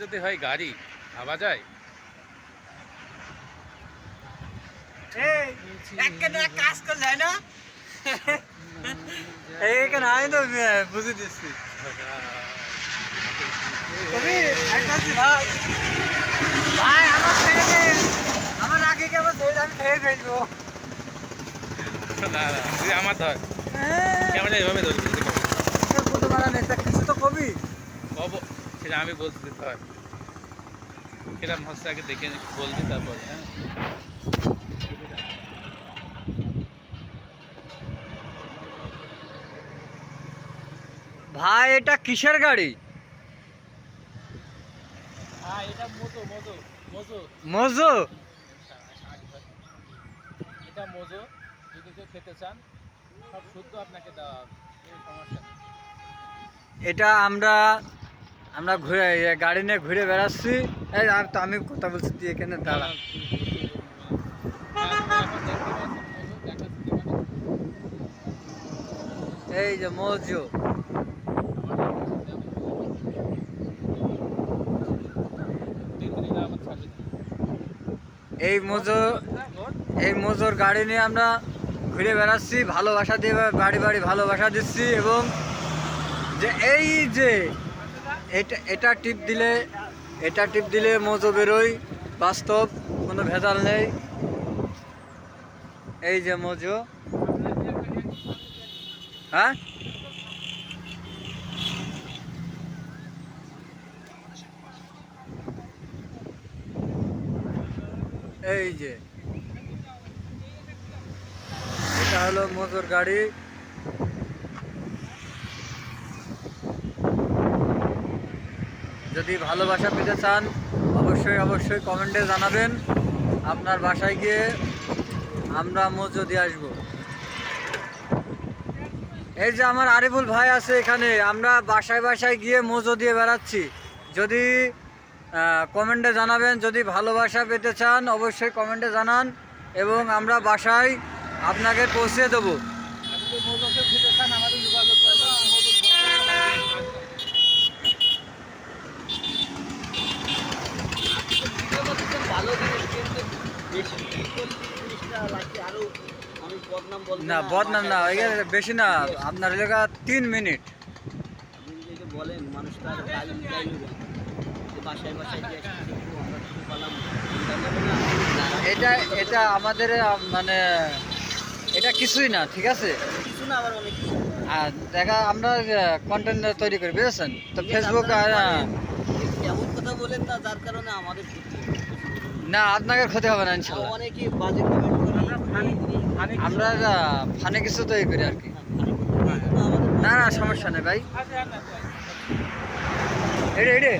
যদি হয় গাড়ি ভাবা যায়? কাজ করলে না? এইখানে আমি তো বুঝে দিচ্ছি। ভাই। ভাই আমার আমার আগে কেমন ধরে আমি খেয়ে ফেলব। না না তুই আমার ধর। ক্যামেরা এভাবে ধরবি কত মারা নেতা কিছু তো কবি। কবো সেটা আমি বলতে দিতে ধর। কিরম হচ্ছে আগে দেখে বলবি তারপর হ্যাঁ? ভাই এটা কিসের গাড়ি? হ্যাঁ এটা মোজো মোজো মোজো মজো এটা মোজো যদি কেউ খেতে চান সব শুদ্ধ আপনাকে দেওয়া হবে এটা আমরা আমরা ঘুরে গাড়ি নিয়ে ঘুরে বেড়াচ্ছি। এই আর তো আমি কথা বলছি, তুই এখানে দাঁড়া। এই যে মজু। এই মজো, এই মজুর গাড়ি নিয়ে আমরা ঘুরে বেড়াচ্ছি। ভালোবাসা দিয়ে, বাড়ি বাড়ি ভালোবাসা দিচ্ছি এবং যে এই যে এটা এটা টিপ দিলে, এটা টিপ দিলে মজো বেরোয়। বাস্তব, কোনো ভেজাল নেই। এই যে মজো। হ্যাঁ? এই যে। এটা হলো মোটর গাড়ি। যদি ভালোবাসা পেতে চান, অবশ্যই অবশ্যই কমেন্টে জানাবেন। আপনার বাসায় গিয়ে আমরা মজো দিয়ে আসব। এই যে আমার আরিফুল ভাই আছে এখানে, আমরা বাসায় বাসায় গিয়ে মজো দিয়ে বেড়াচ্ছি। যদি কমেন্টে জানাবেন, যদি ভালোবাসা পেতে চান, অবশ্যই কমেন্টে জানান এবং আমরা বাসায় আপনাকে পৌঁছে দেবো। আমাদের যোগাযোগ করবেন ভালো জিনিস কিন্তু বেশি জিনিসটা লাগছে আরও আমি বদনাম বলব না বদনাম না এখানে বেশি না আপনার এলাকা তিন মিনিট। বলেন মানুষ বাসায় বাসায় এটা এটা আমাদের মানে এটা কিছুই না ঠিক আছে? আর দেখা আমরা কন্টেন্ট তৈরি করি বুঝেছেন? তো ফেসবুক আর এমন কথা বলেন না যার কারণে আমাদের। না আপনাকে ক্ষতি হবে না ইনশাল্লাহ। আমরা ফানে কিছু তৈরি করি আর কি। না না সমস্যা নেই ভাই। এডে এডে